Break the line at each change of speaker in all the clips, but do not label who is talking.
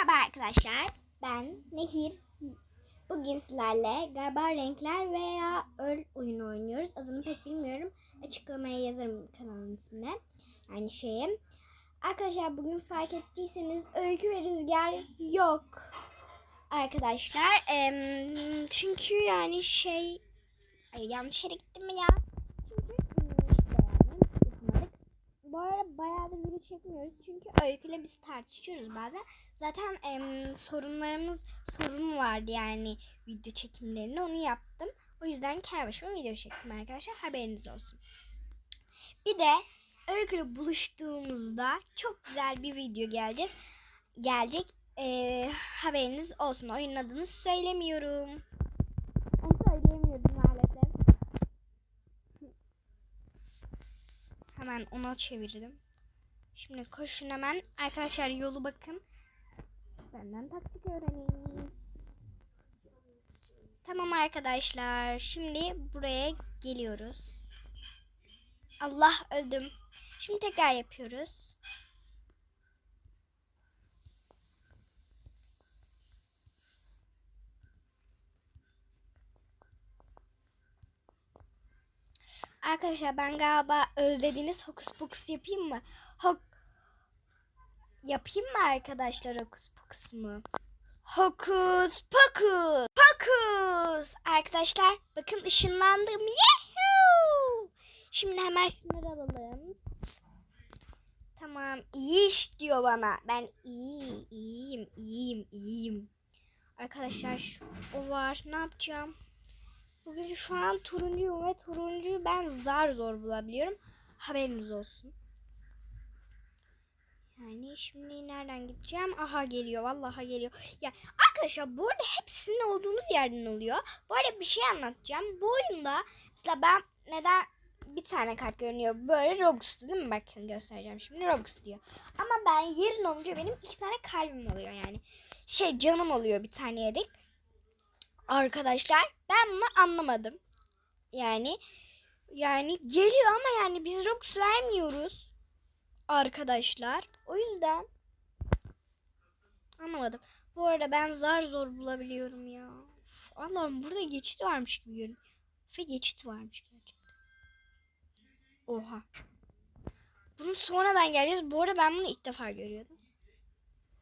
Merhaba arkadaşlar. Ben Nehir. Bugün sizlerle galiba renkler veya öl oyunu oynuyoruz. Adını pek bilmiyorum. Açıklamaya yazarım kanalın ismine. Yani şeye. Arkadaşlar bugün fark ettiyseniz öykü ve rüzgar yok. Arkadaşlar. çünkü yani şey... Ay, yanlış yere gittim mi ya? Bu arada bayağıdır video çekmiyoruz çünkü öyküyle biz tartışıyoruz bazen. Zaten em, sorunlarımız sorun vardı yani video çekimlerinde onu yaptım. O yüzden kendi başıma video çektim arkadaşlar haberiniz olsun. Bir de öyküyle buluştuğumuzda çok güzel bir video geleceğiz. Gelecek Ee, haberiniz olsun. Oyunun adını söylemiyorum. Onu söyleyemiyorum maalesef. Hemen ona çevirdim. Şimdi koşun hemen. Arkadaşlar yolu bakın. Benden taktik öğrenin. Tamam arkadaşlar. Şimdi buraya geliyoruz. Allah öldüm. Şimdi tekrar yapıyoruz. Arkadaşlar ben galiba özlediğiniz hokus pokus yapayım mı? Hok yapayım mı arkadaşlar hokus pokus mu? Hokus pokus pokus. Arkadaşlar bakın ışınlandım. Yahoo! Şimdi hemen şunları alalım. Tamam iyi iş diyor bana. Ben iyi iyiyim iyiyim iyiyim. Arkadaşlar o var ne yapacağım? Bugün şu an turuncuyum ve turuncuyu ben zar zor bulabiliyorum. Haberiniz olsun. Yani şimdi nereden gideceğim? Aha geliyor. Vallahi geliyor. Ya arkadaşlar bu arada hep sizin olduğunuz yerden oluyor. Bu arada bir şey anlatacağım. Bu oyunda mesela ben neden bir tane kart görünüyor. Böyle Robux'tu değil mi? Bakın göstereceğim şimdi. Robux diyor. Ama ben yerin olunca benim iki tane kalbim oluyor yani. Şey canım oluyor bir tane yedik. Arkadaşlar ben bunu anlamadım. Yani yani geliyor ama yani biz Robux vermiyoruz. Arkadaşlar. O yüzden anlamadım. Bu arada ben zar zor bulabiliyorum ya. Uf, Allah'ım burada geçit varmış gibi görünüyor. Ve geçit varmış gerçekten. Oha. Bunu sonradan geleceğiz. Bu arada ben bunu ilk defa görüyordum.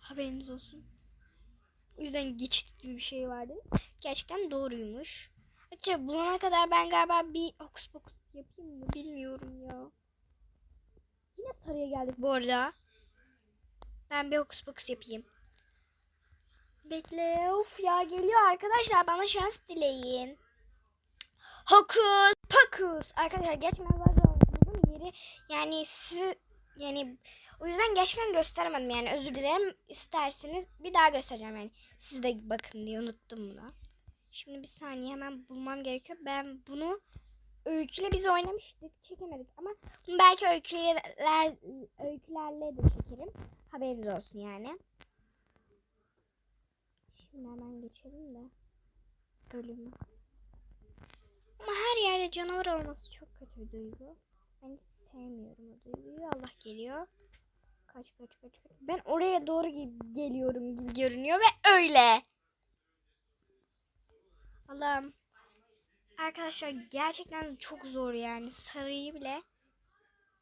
Haberiniz olsun. O yüzden geçit gibi bir şey vardı. Gerçekten doğruymuş. Acaba bulana kadar ben galiba bir hokus pokus yapayım mı bilmiyorum ya. Yine sarıya geldik bu arada. Ben bir hokus pokus yapayım. Bekle. Of ya geliyor arkadaşlar. Bana şans dileyin. Hokus pokus. Arkadaşlar gerçekten buldum yeri. Yani siz yani o yüzden gerçekten gösteremedim yani özür dilerim isterseniz bir daha göstereceğim yani siz de bakın diye unuttum bunu. Şimdi bir saniye hemen bulmam gerekiyor. Ben bunu öyküyle biz oynamıştık çekemedik ama belki öyküler, öykülerle de çekerim. Haberiniz olsun yani. Şimdi hemen geçelim de bölümü. Ama her yerde canavar olması çok kötü bir duygu. Ben hiç sevmiyorum o duyguyu. Allah geliyor. Kaç kaç kaç kaç. Ben oraya doğru geliyorum gibi görünüyor ve öyle. Allah'ım. Arkadaşlar gerçekten çok zor yani. Sarıyı bile.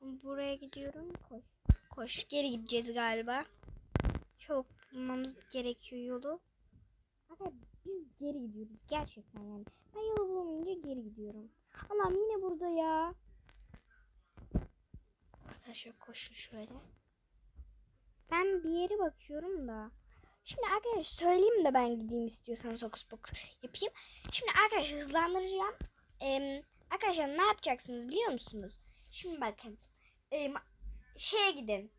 Buraya gidiyorum. Koş. Koş. Geri gideceğiz galiba. Çok bulmamız gerekiyor yolu. Arkadaşlar biz geri gidiyoruz. Gerçekten yani. Ben yolu bulamayınca geri gidiyorum. Allah'ım yine burada ya. Arkadaşlar koşun şöyle. Ben bir yere bakıyorum da. Şimdi arkadaşlar söyleyeyim de ben gideyim istiyorsanız hokus pokus yapayım. Şimdi arkadaşlar hızlandıracağım. Ee, arkadaşlar ne yapacaksınız biliyor musunuz? Şimdi bakın. Ee, şeye gidin.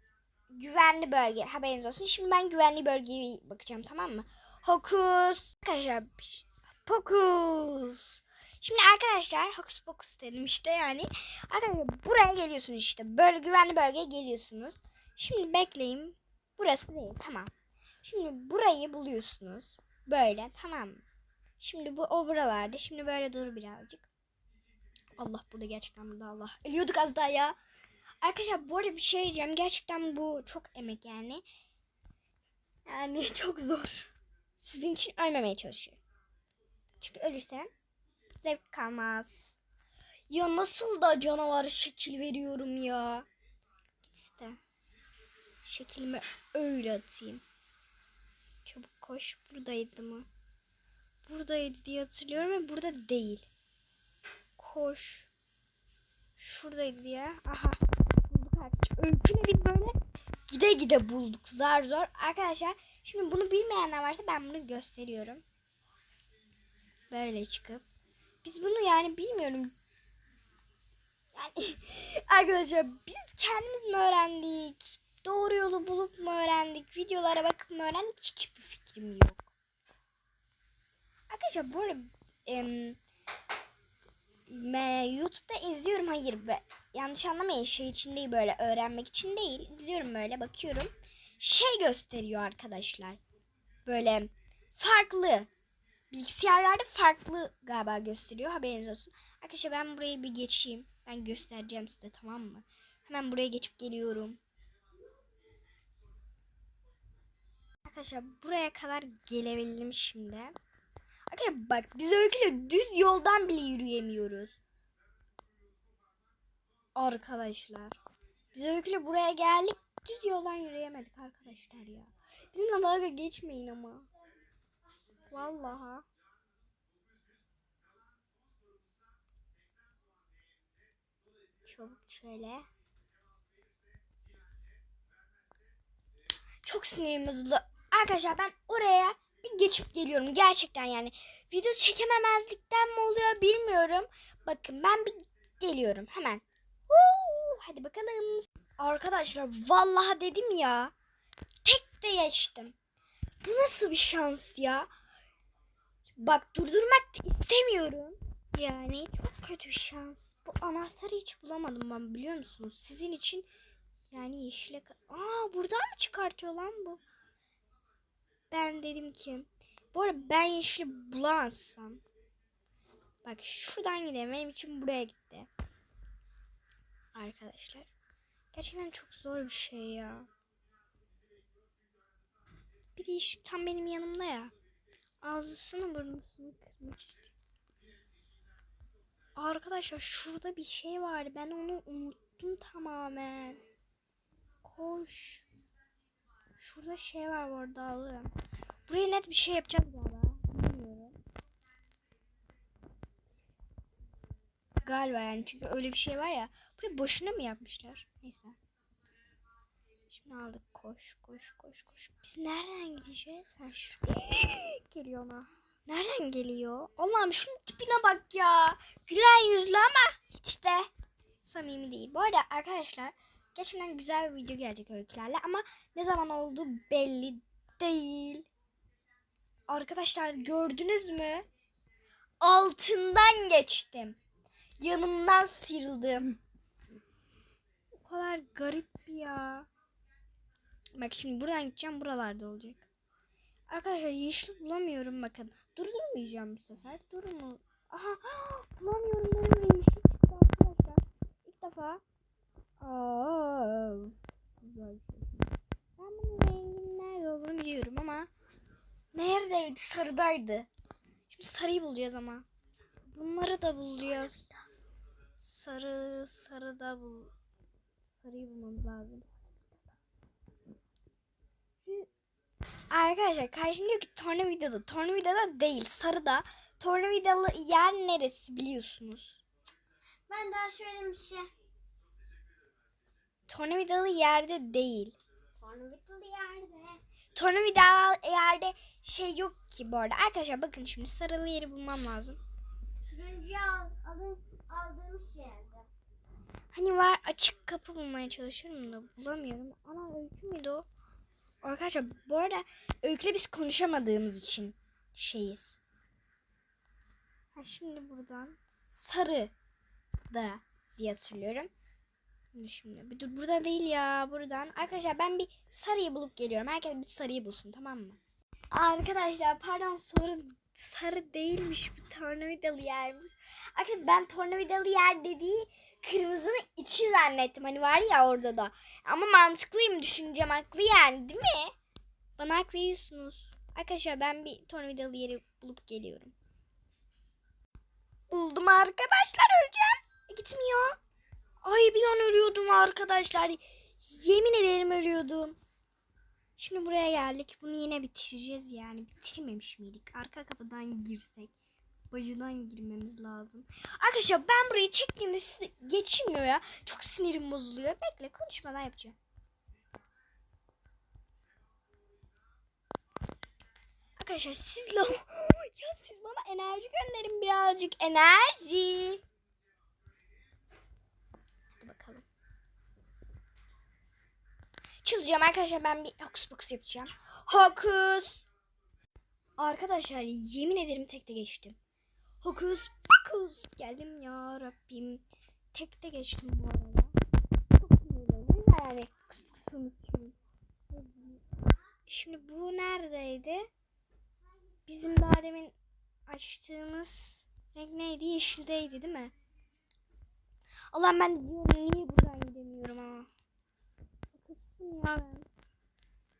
Güvenli bölge haberiniz olsun. Şimdi ben güvenli bölgeye bakacağım tamam mı? Hokus. Arkadaşlar pokus. Şimdi arkadaşlar hokus pokus dedim işte yani. Arkadaşlar buraya geliyorsunuz işte. Böyle güvenli bölgeye geliyorsunuz. Şimdi bekleyin. Burası değil tamam. Şimdi burayı buluyorsunuz. Böyle tamam? Şimdi bu o buralarda. Şimdi böyle dur birazcık. Allah burada gerçekten burada Allah. Ölüyorduk az daha ya. Arkadaşlar bu arada bir şey diyeceğim. Gerçekten bu çok emek yani. Yani çok zor. Sizin için ölmemeye çalışıyorum. Çünkü ölürsem zevk kalmaz. Ya nasıl da canavara şekil veriyorum ya. Git işte. Şekilimi öyle atayım. Çabuk koş. Buradaydı mı? Buradaydı diye hatırlıyorum ve burada değil. Koş. Şuradaydı diye. Aha. Bulduk artık. Öyküyle biz böyle gide gide bulduk. Zar zor. Arkadaşlar şimdi bunu bilmeyenler varsa ben bunu gösteriyorum. Böyle çıkıp. Biz bunu yani bilmiyorum. Yani arkadaşlar biz kendimiz mi öğrendik? Doğru yolu bulup mu öğrendik? Videolara bakıp mı öğrendik? Hiçbir fikrim yok. Arkadaşlar bu arada YouTube'da izliyorum. Hayır be, yanlış anlamayın şey için değil böyle öğrenmek için değil. İzliyorum böyle bakıyorum. Şey gösteriyor arkadaşlar. Böyle farklı. Bilgisayarlarda farklı galiba gösteriyor. Haberiniz olsun. Arkadaşlar ben burayı bir geçeyim. Ben göstereceğim size tamam mı? Hemen buraya geçip geliyorum. Arkadaşlar buraya kadar gelebildim şimdi. Arkadaşlar bak biz öyküyle düz yoldan bile yürüyemiyoruz. Arkadaşlar. Biz öyküyle buraya geldik. Düz yoldan yürüyemedik arkadaşlar ya. Bizimle dalga geçmeyin ama. Vallahi. Çabuk şöyle. Çok sinirim bozuldu. Arkadaşlar ben oraya bir geçip geliyorum. Gerçekten yani. Video çekememezlikten mi oluyor bilmiyorum. Bakın ben bir geliyorum hemen. Huu, hadi bakalım. Arkadaşlar vallahi dedim ya. Tek de geçtim. Bu nasıl bir şans ya? Bak durdurmak istemiyorum. Yani çok kötü bir şans. Bu anahtarı hiç bulamadım ben biliyor musunuz? Sizin için yani yeşile... Aa buradan mı çıkartıyor lan bu? Ben dedim ki bu arada ben yeşili bulamazsam bak şuradan gidelim benim için buraya gitti. Arkadaşlar. Gerçekten çok zor bir şey ya. Bir de yeşil tam benim yanımda ya. Ağzısını burnusunu kırmak istiyorum. Arkadaşlar şurada bir şey vardı. Ben onu unuttum tamamen. Koş. Şurada şey var bu arada alırım. Buraya net bir şey yapacağız galiba. Bilmiyorum. Galiba yani çünkü öyle bir şey var ya. Burayı boşuna mı yapmışlar? Neyse. Şimdi aldık koş koş koş koş. Biz nereden gideceğiz? Sen şu geliyor ona. Nereden geliyor? Allah'ım şunun tipine bak ya. Gülen yüzlü ama işte samimi değil. Bu arada arkadaşlar gerçekten güzel bir video gelecek öykülerle ama ne zaman olduğu belli değil. Arkadaşlar gördünüz mü? Altından geçtim. Yanımdan sıyrıldım. O kadar garip ya. Bak şimdi buradan gideceğim buralarda olacak. Arkadaşlar yeşil bulamıyorum bakın. Durdurmayacağım bu sefer. Durma. Aha bulamıyorum ve yeşil çıktı arkadaşlar. İlk defa. Aa, güzel şey. Ben bunun renginin nerede olduğunu biliyorum ama neredeydi? Sarıdaydı. Şimdi sarıyı bulacağız ama. Bunları da bulacağız. Sarı, sarı da bul. Sarıyı bulmamız lazım. Arkadaşlar karşım diyor ki tornavidada. Tornavidada değil sarıda. Tornavidalı yer neresi biliyorsunuz.
Ben daha şöyle bir şey.
Tornavidalı yerde değil.
Tornavidalı yerde.
Tornavidalı yerde şey yok ki bu arada. Arkadaşlar bakın şimdi sarılı yeri bulmam lazım.
Turuncuyu al, alın, aldığım şey yerde.
Hani var açık kapı bulmaya çalışıyorum da bulamıyorum. Ana öykü müydü o? Arkadaşlar bu arada öyküyle biz konuşamadığımız için şeyiz. Ha, şimdi buradan sarı da diye hatırlıyorum. Şimdi, bir dur burada değil ya buradan. Arkadaşlar ben bir sarıyı bulup geliyorum. Herkes bir sarıyı bulsun tamam mı? Arkadaşlar pardon sarı sarı değilmiş bu tornavidalı yermiş. Arkadaşlar ben tornavidalı yer dediği kırmızının içi zannettim. Hani var ya orada da. Ama mantıklıyım düşüncem haklı yani değil mi? Bana hak veriyorsunuz. Arkadaşlar ben bir tornavidalı yeri bulup geliyorum. Buldum arkadaşlar öleceğim. Gitmiyor. Ay bir an ölüyordum arkadaşlar. Yemin ederim ölüyordum. Şimdi buraya geldik. Bunu yine bitireceğiz yani. Bitirmemiş miydik? Arka kapıdan girsek. Bacıdan girmemiz lazım. Arkadaşlar ben burayı çektiğimde size geçmiyor ya. Çok sinirim bozuluyor. Bekle konuşmadan yapacağım. Arkadaşlar sizle ya siz bana enerji gönderin birazcık enerji. Hadi bakalım. Çalacağım arkadaşlar ben bir hokus pokus yapacağım. Hokus. Arkadaşlar yemin ederim tekte geçtim. Hokus pokus. Geldim ya Rabbim. Tekte geçtim bu arada. Çok sinirlendim yani. Şimdi. Bu neredeydi? Bizim daha demin açtığımız renk neydi? Yeşildeydi değil mi? Allah ben de diyorum niye buradan gidemiyorum ha. Haklısın ya ben.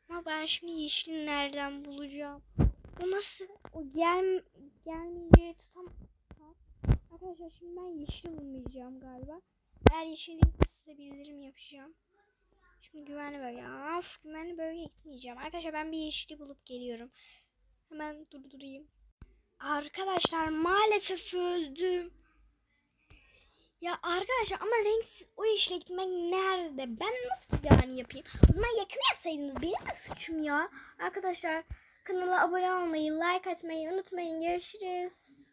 Ama ben şimdi yeşili nereden bulacağım? O nasıl? O gel gelmeyeceği tutam. Arkadaşlar şimdi ben yeşil bulmayacağım galiba. Eğer yeşil size bildirim yapacağım. Şimdi güvenli bölge. Of güvenli bölgeye gitmeyeceğim. Arkadaşlar ben bir yeşili bulup geliyorum. Hemen durdurayım. Arkadaşlar maalesef öldüm. Ya arkadaşlar ama renksiz o işle gitmek nerede? Ben nasıl yani yapayım? O zaman yakın yapsaydınız benim mi suçum ya? Arkadaşlar kanala abone olmayı, like atmayı unutmayın. Görüşürüz.